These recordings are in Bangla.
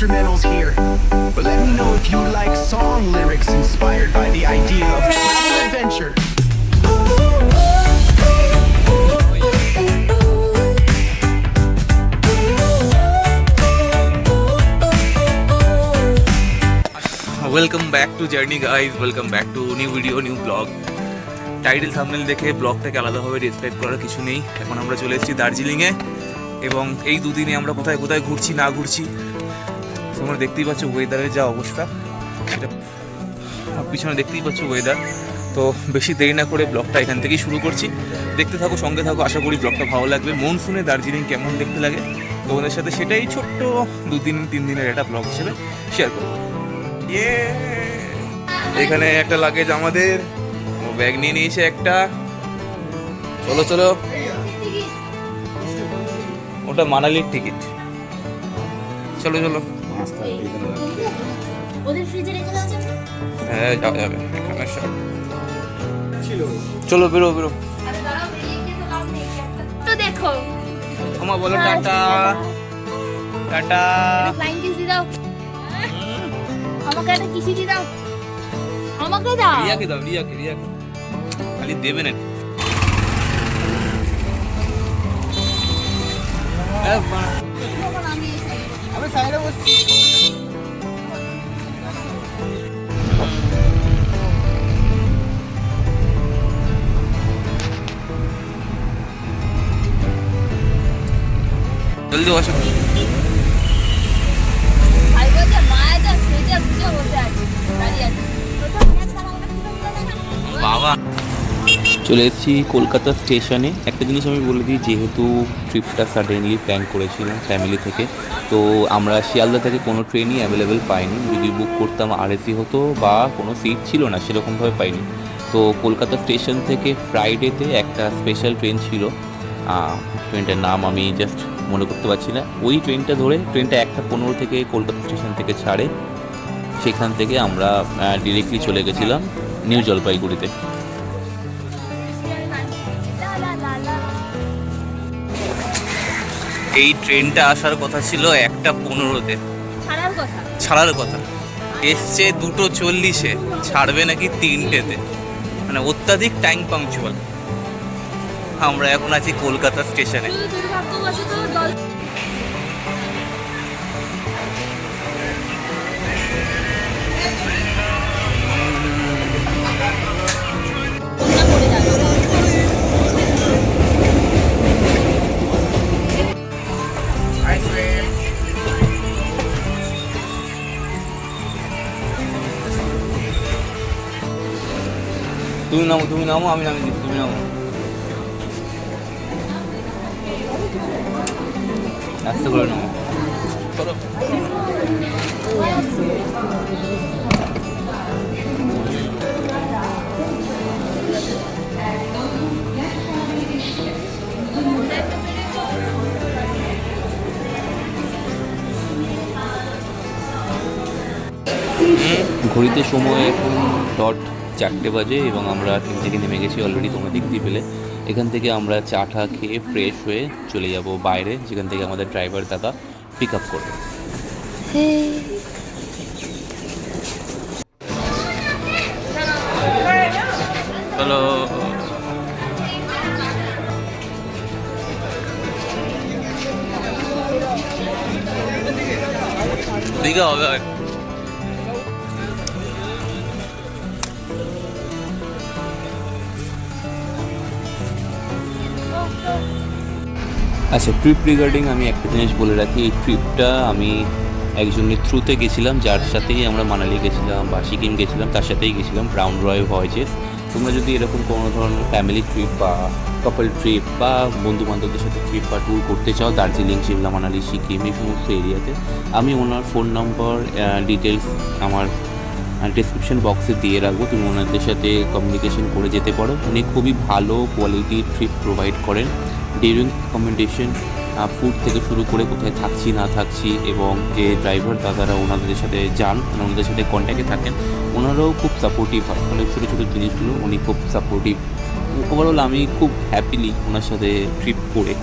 instrumentals here. But let me know if you like song lyrics inspired by the idea of travel adventure. Welcome back to journey guys welcome back to new video new vlog title thumbnail দেখে ব্লগটাকে আলাদাভাবে ডিসক্রাইব করার কিছু নেই এখন আমরা চলে এসেছি দার্জিলিংয়ে এবং এই দুদিনে আমরা কোথায় কোথায় ঘুরছি, না ঘুরছি তোমরা দেখতেই পাচ্ছ ওয়েদারের যা অবস্থা। পিছনে দেখতেই পাচ্ছ ওয়েদার তো বেশি দেরি না করে ব্লগটা এখান থেকেই শুরু করছি। দেখতে থাকো, সঙ্গে থাকো, আশা করি ব্লগটা ভালো লাগবে। মনসুনে দার্জিলিং কেমন দেখতে লাগে? তোমাদের সাথে সেটাই ছোট্ট দুদিন তিন দিনের একটা ব্লগ হিসেবে শেয়ার করব। এখানে একটা লাগেজ আমাদের। ব্যাগ নিয়ে নিয়েছে একটা। চলো চলো। ওটা মানালির টিকিট চলো চলো। ওদের ফ্রিজে রেখে দেওয়া যাবে? হ্যাঁ যাওয়া যাবে এখানে সব। চলো বেরো বেরো। তো দেখো। আমার বলো টাটা। টাটা। ফ্লাইং কিস দিয়ে দাও। আমাকে একটা কিসি দিয়ে দাও। আমাকে দাও। রিয়াকে দাও রিয়াকে রিয়াকে। খালি দেবে না। আমি সাইডে জলদি বসো। বাবা। চলে এসেছি কলকাতা স্টেশনে। একটা জিনিস আমি বলে দিই, যেহেতু ট্রিপটা সাডেনলি প্ল্যান করেছিলাম ফ্যামিলি থেকে, তো আমরা শিয়ালদা থেকে কোনো ট্রেনই অ্যাভেলেবেল পাইনি। যদি বুক করতাম আরএসি হতো বা কোনো সিট ছিল না, সেরকমভাবে পাইনি। তো কলকাতা স্টেশন থেকে ফ্রাইডেতে একটা স্পেশাল ট্রেন ছিল। ট্রেনটার নাম আমি জাস্ট মনে করতে পারছি না। ওই ট্রেনটা ধরে ট্রেনটা একটা পনেরো থেকে কলকাতা স্টেশন থেকে ছাড়ে। সেখান থেকে আমরা ডিরেক্টলি চলে গেছিলাম নিউ জলপাইগুড়িতে। এই ট্রেনটা আসার কথা ছিল একটা পনেরোতে। ছাড়ার কথা? এসছে দুটো চল্লিশে ছাড়বে নাকি তিনটেতে। মানে অত্যাধিক টাইম পাংচুয়াল আমরা এখন আছি কলকাতা স্টেশনে। তুমি নামো তুমি নামো, আমি নামিয়ে দিচ্ছি তুমি নামো। আস্তে করে নামো। চলো ঘড়িতে সময় এখন ডট চারটে বাজে এবং আমরা ট্রেন থেকে নেমে গেছি অলরেডি তোমরা দেখতেই পেলে। এখান থেকে আমরা চা টা খেয়ে ফ্রেশ হয়ে চলে যাব বাইরে, যেখান থেকে আমাদের ড্রাইভার দাদা পিক আপ করবে। চলো দীঘা হবে। আচ্ছা ট্রিপ রিগার্ডিং আমি একটা জিনিস বলে রাখি, এই ট্রিপটা আমি একজনের থ্রুতে গেছিলাম, যার সাথেই আমরা মানালি গেছিলাম বা সিকিম গেছিলাম, তার সাথেই গেছিলাম ব্রাউন রয় ভয়েজেস তোমরা যদি এরকম কোনো ধরনের ফ্যামিলি ট্রিপ বা কাপল ট্রিপ বা বন্ধু বান্ধবদের সাথে ট্রিপ বা ট্যুর করতে চাও, দার্জিলিং, সিমলা, মানালি, সিকিম, এই সমস্ত এরিয়াতে আমি ওনার ফোন নম্বর ডিটেলস আমার ডিসক্রিপশন বক্সে দিয়ে রাখব। তুমি ওনাদের সাথে কমিউনিকেশন করে যেতে পারো। উনি খুবই ভালো কোয়ালিটির ট্রিপ প্রোভাইড করেন। ডিউরিং কমেন্ডেশন ফুড থেকে শুরু করে কোথায় থাকছি, না থাকছি এবং যে ড্রাইভার দাদারা ওনাদের সাথে যান মানে ওনাদের সাথে কন্ট্যাক্টে থাকেন, ওনারাও খুব সাপোর্টিভ হয়। অনেক ছোটো ছোটো জিনিসগুলো উনি খুব সাপোর্টিভ ওভারঅল আমি খুব হ্যাপিলি ওনার সাথে ট্রিপ করে।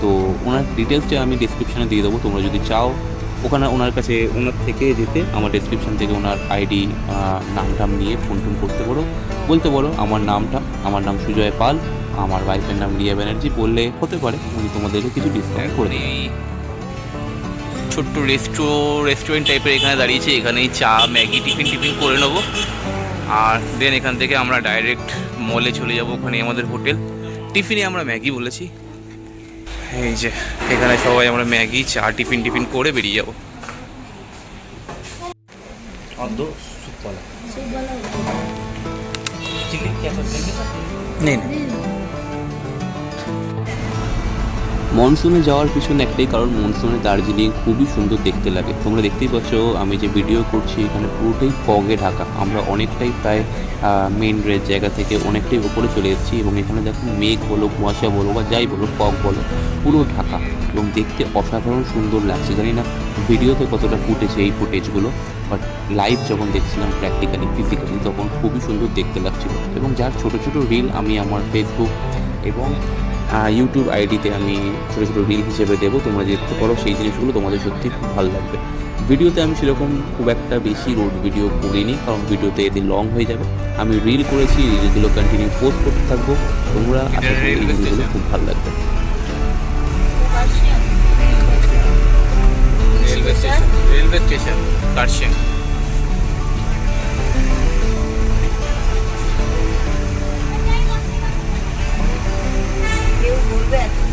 তো ওনার ডিটেলসটা আমি ডিসক্রিপশানে দিয়ে দেবো, তোমরা যদি চাও, ওখানে ওনার কাছে, ওনার থেকে যেতে, আমার ডেসক্রিপশন থেকে ওনার আইডি নাম টাম নিয়ে ফোন টোন করতে পারো। বলতে পারো আমার নামটা, আমার নাম সুজয় পাল। আমার ওয়াইফের নাম রিয়া ব্যানার্জি বললে হতে পারে উনি তোমাদেরকে কিছু ডিসকাউন্ট করে দেবে ছোট্ট রেস্ট্রো রেস্টুরেন্ট টাইপের এখানে দাঁড়িয়েছি এখানেই চা ম্যাগি টিফিন টিফিন করে নেব। আর দেন এখান থেকে আমরা ডাইরেক্ট মলে চলে যাব ওখানে আমাদের হোটেল। টিফিনে আমরা ম্যাগি বলেছি। এই যে এখানে সবাই আমরা ম্যাগি চা টিফিন টিফিন করে বেরিয়ে যাব। নেই মনসুনে যাওয়ার পিছনে একটাই কারণ, মনসুনে দার্জিলিং খুবই সুন্দর দেখতে লাগে। তোমরা দেখতেই পাচ্ছ, আমি যে ভিডিও করছি, এখানে পুরোটাই ফগে ঢাকা। আমরা অনেকটাই প্রায় মেন রেড জায়গা থেকে অনেকটাই উপরে চলে এসেছি এবং এখানে দেখো মেঘ বলো, কুয়াশা বলো বা যাই বলো ফগ বলো, পুরো ঢাকা। এবং দেখতে অসাধারণ সুন্দর লাগছে। জানি না ভিডিওতে কতটা ফুটেছে এই ফুটেজগুলো বাট লাইভ যখন দেখছিলাম প্র্যাকটিক্যালি ফিজিক্যালি তখন খুবই সুন্দর দেখতে লাগছিল। এবং যার ছোট ছোট রিল আমি আমার ফেসবুক এবং ইউটিউব আইডিতে আমি ছোটো ছোটো রিল হিসেবে দেবো। তোমরা দেখতে পারো সেই জিনিসগুলো তোমাদের সত্যি খুব ভালো লাগবে। ভিডিওতে আমি সেরকম খুব একটা বেশি রোড ভিডিও করিনি কারণ ভিডিওতে এতে লং হয়ে যাবে। আমি রিল করেছি রিলগুলো কন্টিনিউ পোস্ট করতে থাকব। তোমরা আশা করি এই রিলগুলো খুব ভালো লাগবে। Railway station railway station Kurseong back.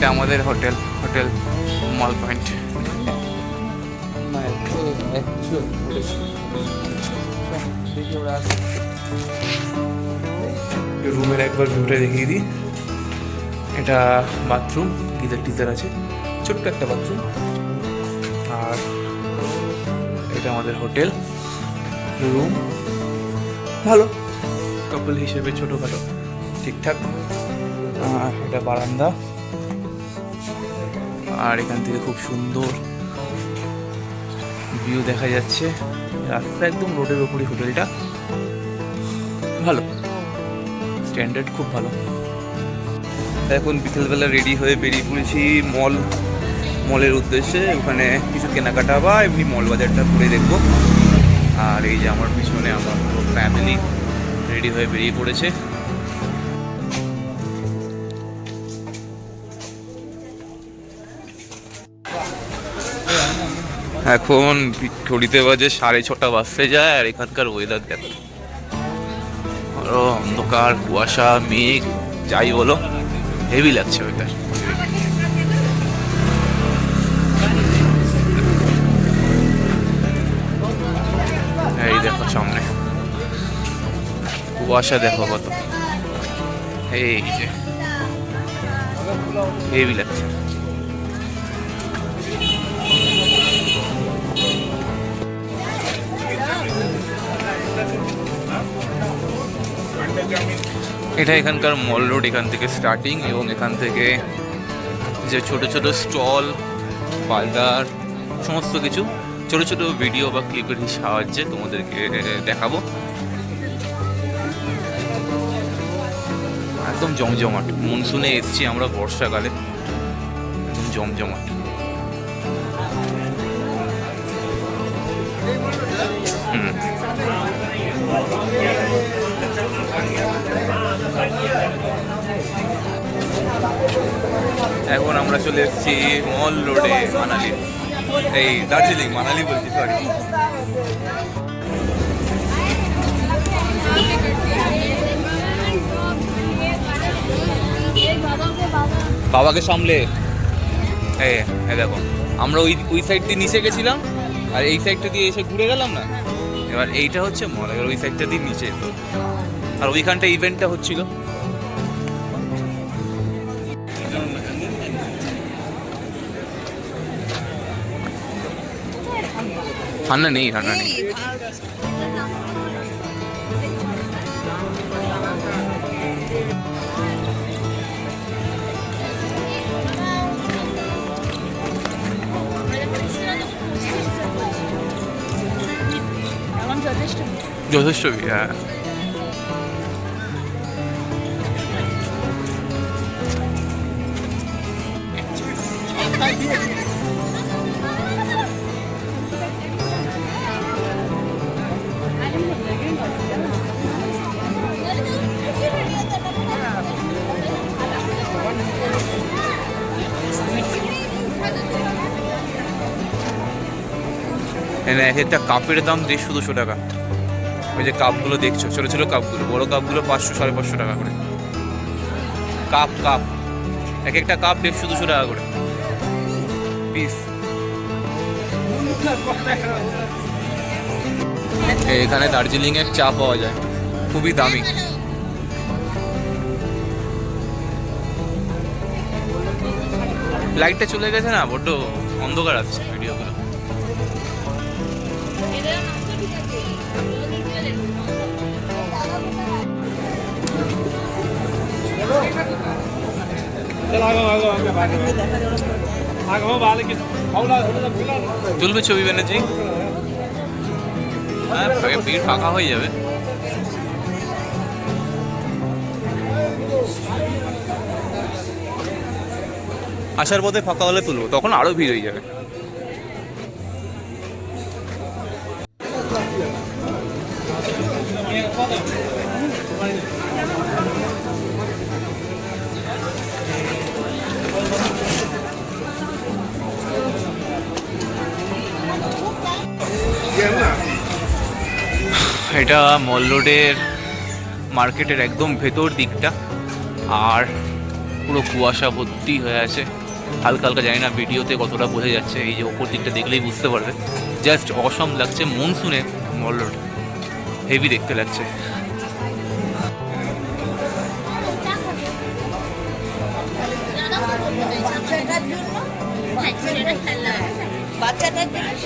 এটা আমাদের হোটেল হোটেল মল পয়েন্ট। রুমের একবার ভিউটা দেখিয়ে দিই। এটা বাথরুম, গিজার টিজার আছে। ছোট্ট একটা বাথরুম। আর এটা আমাদের হোটেল, রুম। ভালো। কাপল হিসেবে ছোটোখাটো, ঠিকঠাক। এটা বারান্দা। আর এখান থেকে খুব সুন্দর ভিউ দেখা যাচ্ছে। রাস্তা একদম রোডের ওপরই হোটেলটা ভালো। স্ট্যান্ডার্ড খুব ভালো। এখন বিকেলবেলা রেডি হয়ে বেরিয়ে পড়েছি মল মলের উদ্দেশ্যে। ওখানে কিছু কেনাকাটা বা এমনি মল বাজারটা ঘুরে দেখব। আর এই যে আমার পিছনে আমার পুরো ফ্যামিলি রেডি হয়ে বেরিয়ে পড়েছে। এখন ঘড়িতে বাজে সাড়ে ছটা বাজতে যায় আর এখানকার ওয়েদার দেখো অন্ধকার, কুয়াশা, মেঘ, যাই বলো। হেভি লাগছে ওয়েদার এই দেখো সামনে। কুয়াশা দেখো কত। এই যে। হেভি লাগছে। এটা এখানকার মল রোড, এখান থেকে স্টার্টিং এবং এখান থেকে যে ছোট ছোট স্টল পাল্টার সমস্ত কিছু, ছোট ছোট ভিডিও বা ক্লিপের সাহায্যে তোমাদেরকে দেখাবো। একদম জমজমাট। মনসুনে এসছি আমরা বর্ষাকালে। একদম জমজমাট। হুম। এখন আমরা চলে এসেছি মল রোডে মানালি। এই দার্জিলিং, মানালি বলছি সরি বাবাকে সামলে। এই দেখো, আমরা ওই ওই সাইড দিয়ে নিচে গেছিলাম, আর এই সাইডটা দিয়ে এসে ঘুরে গেলাম না? এবার এইটা হচ্ছে মল, এবার ওই সাইডটা দিয়ে নিচে। আর ওইখানটা ইভেন্টটা হচ্ছিল। ঠান্ডা নেই ঠান্ডা নেই যথেষ্ট ভিড়, হ্যাঁ এখানে এক একটা কাপের দাম দেড়শো দুশো টাকা। ওই যে কাপগুলো দেখছ, ছোটো ছোটো কাপগুলো, বড় কাপগুলো পাঁচশো, সাড়ে পাঁচশো টাকা করে। কাপ কাপ, এক একটা কাপ দেড়শো দুশো টাকা করে। পিস। এখানে দার্জিলিং এর চা পাওয়া যায়। খুবই দামি। লাইটটা চলে গেছে না? বড্ড অন্ধকার আসছে ভিডিওগুলো। তুলবে ছবি ব্যানার্জি? হ্যাঁ ভিড় ফাঁকা হয়ে যাবে। আসার পথে ফাঁকা হলে তুলবো, তখন আরও ভিড় হয়ে যাবে। এটা মল মার্কেটের একদম ভেতর দিকটা। আর পুরো কুয়াশা ভর্তি হয়ে আছে। হালকা হালকা জানি না ভিডিওতে কতটা বোঝা যাচ্ছে। এই যে ওপর দিকটা দেখলেই বুঝতে পারবে। জাস্ট অসম লাগছে মনসুনে মল রোড হেভি দেখতে লাগছে। বাচ্চাটার জন্য